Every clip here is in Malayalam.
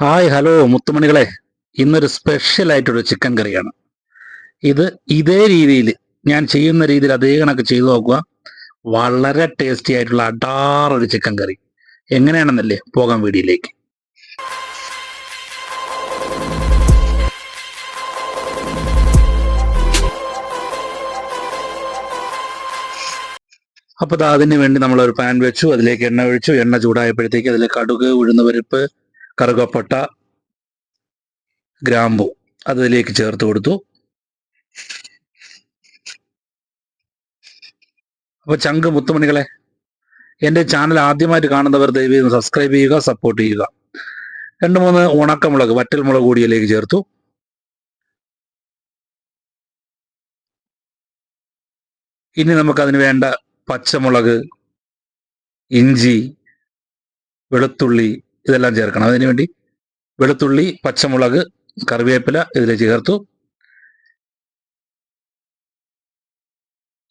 Hi hello മുത്തുമണികളെ. ഇന്നൊരു സ്പെഷ്യൽ ആയിട്ടൊരു ചിക്കൻ കറിയാണ്. ഇത് ഇതേ രീതിയിൽ ഞാൻ ചെയ്യുന്ന രീതിയിൽ അതേ കണക്ക് ചെയ്തു നോക്കുക. വളരെ ടേസ്റ്റി ആയിട്ടുള്ള അടാറൊരു ചിക്കൻ കറി. എങ്ങനെയാണെന്നല്ലേ പോകാം വീഡിയോയിലേക്ക്. അപ്പോൾ അതിന് വേണ്ടി നമ്മൾ ഒരു പാൻ വെച്ചു. അതിലേക്ക് എണ്ണ ഒഴിച്ചു. എണ്ണ ചൂടായപ്പോഴത്തേക്ക് അതിലേക്ക് കടുക് ഉഴുന്നുപരിപ്പ് കറുകപ്പട്ട ഗ്രാമ്പു അതിലേക്ക് ചേർത്ത് കൊടുത്തു. അപ്പോൾ ചങ്ക് മുത്തുമണികളെ എന്റെ ചാനൽ ആദ്യമായിട്ട് കാണുന്നവർ ദയവ് സബ്സ്ക്രൈബ് ചെയ്യുക സപ്പോർട്ട് ചെയ്യുക. രണ്ട് മൂന്ന് ഉണക്കമുളക് വറ്റൽ മുളക് കൂടിയിലേക്ക് ചേർത്തു. ഇനി നമുക്കതിന് വേണ്ട പച്ചമുളക് ഇഞ്ചി വെളുത്തുള്ളി ഇതെല്ലാം ചേർക്കണം. അതിനുവേണ്ടി വെളുത്തുള്ളി പച്ചമുളക് കറിവേപ്പില ഇതിൽ ചേർത്തു.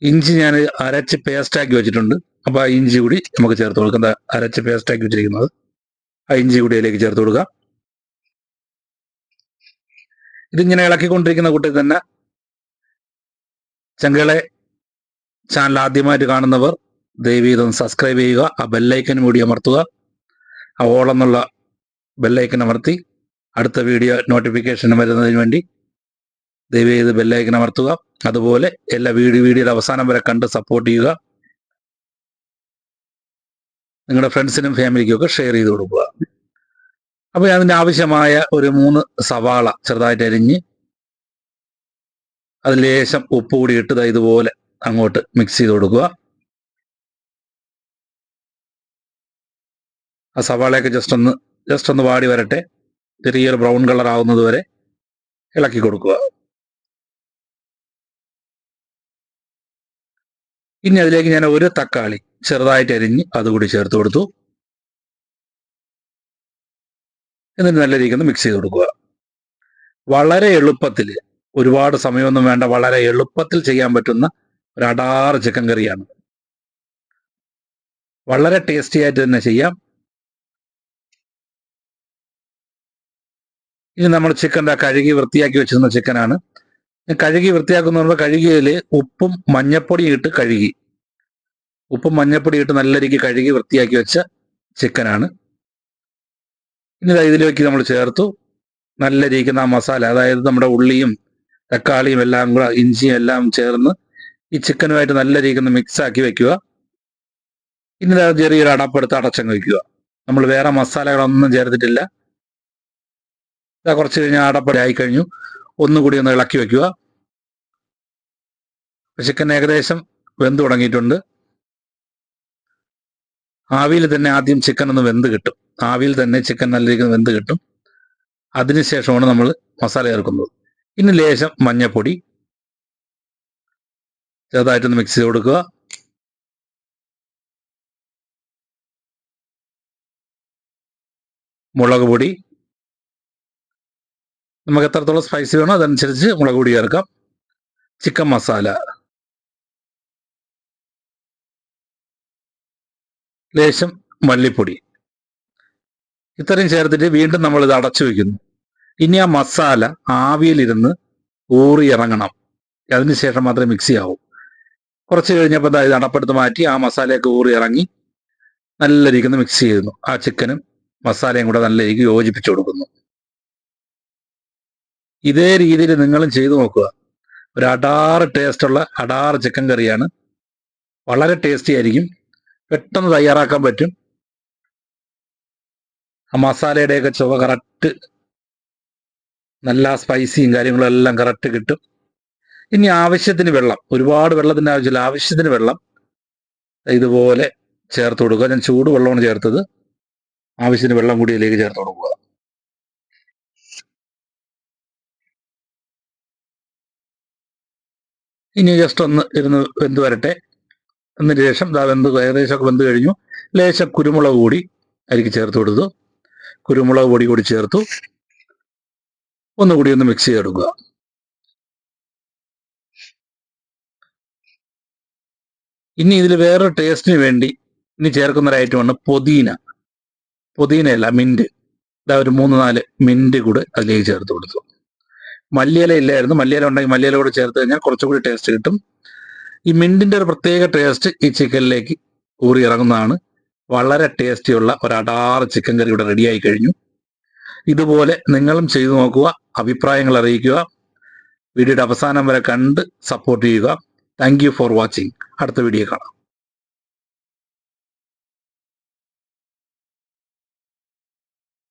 ഇഞ്ചി ഞാൻ അരച്ച് പേസ്റ്റാക്കി വെച്ചിട്ടുണ്ട്. അപ്പോൾ ആ ഇഞ്ചി കൂടി നമുക്ക് ചേർത്ത് കൊടുക്കാം. അരച്ച് പേസ്റ്റാക്കി വെച്ചിരിക്കുന്നത്? ആ ഇഞ്ചി കൂടി അതിലേക്ക് ചേർത്ത് കൊടുക്കുക ഇതിങ്ങനെ ഇളക്കിക്കൊണ്ടിരിക്കുന്ന കൂട്ടത്തിൽ തന്നെ ചങ്കളെ ചാനൽ ആദ്യമായിട്ട് കാണുന്നവർ ദയവ് ഇതൊന്ന് സബ്സ്ക്രൈബ് ചെയ്യുക. ആ ബെല്ലൈക്കൻ കൂടി അമർത്തുക. ആ ഓൾ ബെല്ലൈക്കൻ അമർത്തി അടുത്ത വീഡിയോ നോട്ടിഫിക്കേഷൻ വരുന്നതിന് വേണ്ടി ദയവ് ചെയ്ത് ബെല്ലൈക്കൻ അമർത്തുക. അതുപോലെ എല്ലാ വീഡിയോ വീഡിയോയുടെ അവസാനം വരെ കണ്ട് സപ്പോർട്ട് ചെയ്യുക. നിങ്ങളുടെ ഫ്രണ്ട്സിനും ഫാമിലിക്കും ഒക്കെ ഷെയർ ചെയ്ത് കൊടുക്കുക. അപ്പോൾ അതിന് ആവശ്യമായ ഒരു മൂന്ന് സവാള ചെറുതായിട്ട് അരിഞ്ഞ് അത് ലേശം ഉപ്പ് കൂടി ഇട്ട് ദാ ഇതുപോലെ അങ്ങോട്ട് മിക്സ് ചെയ്ത് കൊടുക്കുക. ആ സവാളയൊക്കെ ജസ്റ്റ് ഒന്ന് ജസ്റ്റ് ഒന്ന് വാടി വരട്ടെ. ചെറിയൊരു ബ്രൗൺ കളർ ആവുന്നത് വരെ ഇളക്കി കൊടുക്കുക. ഇനി അതിലേക്ക് ഞാൻ ഒരു തക്കാളി ചെറുതായിട്ട് അരിഞ്ഞ് അതുകൂടി ചേർത്ത് കൊടുത്തു. എന്നിട്ട് നല്ല രീതിക്ക് മിക്സ് ചെയ്ത് കൊടുക്കുക. വളരെ എളുപ്പത്തിൽ ഒരുപാട് സമയമൊന്നും വേണ്ട വളരെ എളുപ്പത്തിൽ ചെയ്യാൻ പറ്റുന്ന ഒരു അടാറ് ചിക്കൻ കറിയാണ്. വളരെ ടേസ്റ്റി ആയിട്ട് തന്നെ ചെയ്യാം. ഇനി നമ്മൾ ചിക്കൻ കഴുകി വൃത്തിയാക്കി വെച്ചിരുന്ന ചിക്കനാണ് കഴുകി വൃത്തിയാക്കുന്ന പറയുമ്പോൾ കഴുകിയതിൽ ഉപ്പും മഞ്ഞപ്പൊടിയും ഇട്ട് കഴുകി. ഉപ്പും മഞ്ഞപ്പൊടി ഇട്ട് നല്ല രീതിക്ക് കഴുകി വൃത്തിയാക്കി വെച്ച ചിക്കനാണ് ഇനി ഇതിലേക്ക് നമ്മൾ ചേർത്തു. നല്ല രീതിക്ക് ആ മസാല അതായത് നമ്മുടെ ഉള്ളിയും തക്കാളിയും എല്ലാം കൂടെ ഇഞ്ചിയും എല്ലാം ചേർന്ന് ഈ ചിക്കനുമായിട്ട് നല്ല രീതിക്ക് ഒന്ന് മിക്സ് ആക്കി വെക്കുക. ഇനി ചെറിയൊരു അടപ്പെടുത്ത് അടച്ചങ്ങ് വെക്കുക. നമ്മൾ വേറെ മസാലകളൊന്നും ചേർത്തിട്ടില്ല. കുറച്ച് കഴിഞ്ഞാൽ അടപ്പടി ആയി കഴിഞ്ഞു. ഒന്നുകൂടി ഒന്ന് ഇളക്കി വെക്കുക. ചിക്കൻ ഏകദേശം വെന്ത് തുടങ്ങിയിട്ടുണ്ട്. ആവിയിൽ തന്നെ ആദ്യം ചിക്കൻ ഒന്ന് വെന്ത് കിട്ടും. ആവിയിൽ തന്നെ ചിക്കൻ നല്ല രീതിയിൽ വെന്ത് കിട്ടും. അതിനുശേഷമാണ് നമ്മൾ മസാല ചേർക്കുന്നത്. ഇനി ലേശം മഞ്ഞപ്പൊടി. ചെറുതായിട്ടൊന്ന് മിക്സ് ചെയ്ത് കൊടുക്കുക. മുളക് പൊടി. നമുക്ക് എത്രത്തോളം സ്പൈസി വേണോ അതനുസരിച്ച് മുളക് പൊടി ചേർക്കാം. ചിക്കൻ മസാല ലേശം മല്ലിപ്പൊടി. ഇത്രയും ചേർത്തിട്ട് വീണ്ടും നമ്മൾ ഇത് അടച്ചു വെക്കുന്നു. ഇനി ആ മസാല ആവിയിലിരുന്ന് ഊറി ഇറങ്ങണം. അതിനുശേഷം മാത്രമേ മിക്സി ആവൂ കുറച്ച് കഴിഞ്ഞപ്പോൾ എന്താ ഇത് അടപ്പെടുത്ത് മാറ്റി ആ മസാലയൊക്കെ ഊറി ഇറങ്ങി നല്ല രീതിക്ക് മിക്സ് ചെയ്യുന്നു ആ ചിക്കനും മസാലയും കൂടെ നല്ല രീതിക്ക് യോജിപ്പിച്ചു കൊടുക്കുന്നു. ഇതേ രീതിയിൽ നിങ്ങളും ചെയ്തു നോക്കുക. ഒരു അടാറ് ടേസ്റ്റുള്ള അടാറ് ചിക്കൻ കറിയാണ്. വളരെ ടേസ്റ്റി ആയിരിക്കും. പെട്ടെന്ന് തയ്യാറാക്കാൻ പറ്റും. ആ മസാലയുടെയൊക്കെ ചുവ കറക്റ്റ് നല്ല സ്പൈസിയും കാര്യങ്ങളും എല്ലാം കറക്റ്റ് കിട്ടും. ഇനി ആവശ്യത്തിന് വെള്ളം. ഒരുപാട് വെള്ളത്തിന്റെ ആവശ്യമില്ല. ആവശ്യത്തിന് വെള്ളം ഇതുപോലെ ചേർത്ത് കൊടുക്കുക. ഞാൻ ചൂട് വെള്ളമാണ് ചേർത്തത്. ആവശ്യത്തിന് വെള്ളം കൂടി ഇതിലേക്ക് ചേർത്ത് കൊടുക്കുക. ഇനി ജസ്റ്റ് ഒന്ന് ഇരുന്ന് വെന്ത് വരട്ടെ. എന്നിട്ട് ശേഷം ദാ വെന്ത് ഏകദേശമൊക്കെ വെന്ത് കഴിഞ്ഞു. ലേശം കുരുമുളക് കൂടി അരിക്ക് ചേർത്ത് കൊടുത്തു. കുരുമുളക് പൊടി കൂടി ചേർത്തു. ഒന്നുകൂടി ഒന്ന് മിക്സ് ചെയ്തെടുക്കുക. ഇനി ഇതിൽ വേറൊരു ടേസ്റ്റിന് വേണ്ടി ഇനി ചേർക്കുന്ന ഒരു ഐറ്റമാണ് പൊതീന. പൊതീനയല്ല മിന്റ് ഇതാ ഒരു മൂന്ന് നാല് മിന്റ് കൂടെ അതിലേക്ക് ചേർത്ത് കൊടുത്തു. മല്ലിയില ഇല്ലായിരുന്നു. മല്ലിയില ഉണ്ടെങ്കിൽ മല്ലിയില കൂടെ ചേർത്ത് കഴിഞ്ഞാൽ കുറച്ചുകൂടി ടേസ്റ്റ് കിട്ടും. ഈ മിണ്ടിന്റെ ഒരു പ്രത്യേക ടേസ്റ്റ് ഈ ചിക്കനിലേക്ക് ഊറി ഇറങ്ങുന്നതാണ്. വളരെ ടേസ്റ്റിയുള്ള ഒരു അടാറ് ചിക്കൻ കറി ഇവിടെ റെഡിയായി കഴിഞ്ഞു. ഇതുപോലെ നിങ്ങളും ചെയ്തു നോക്കുക അഭിപ്രായങ്ങൾ അറിയിക്കുക വീഡിയോയുടെ അവസാനം വരെ കണ്ട് സപ്പോർട്ട് ചെയ്യുക. താങ്ക് ഫോർ വാച്ചിങ് അടുത്ത വീഡിയോ കാണാം.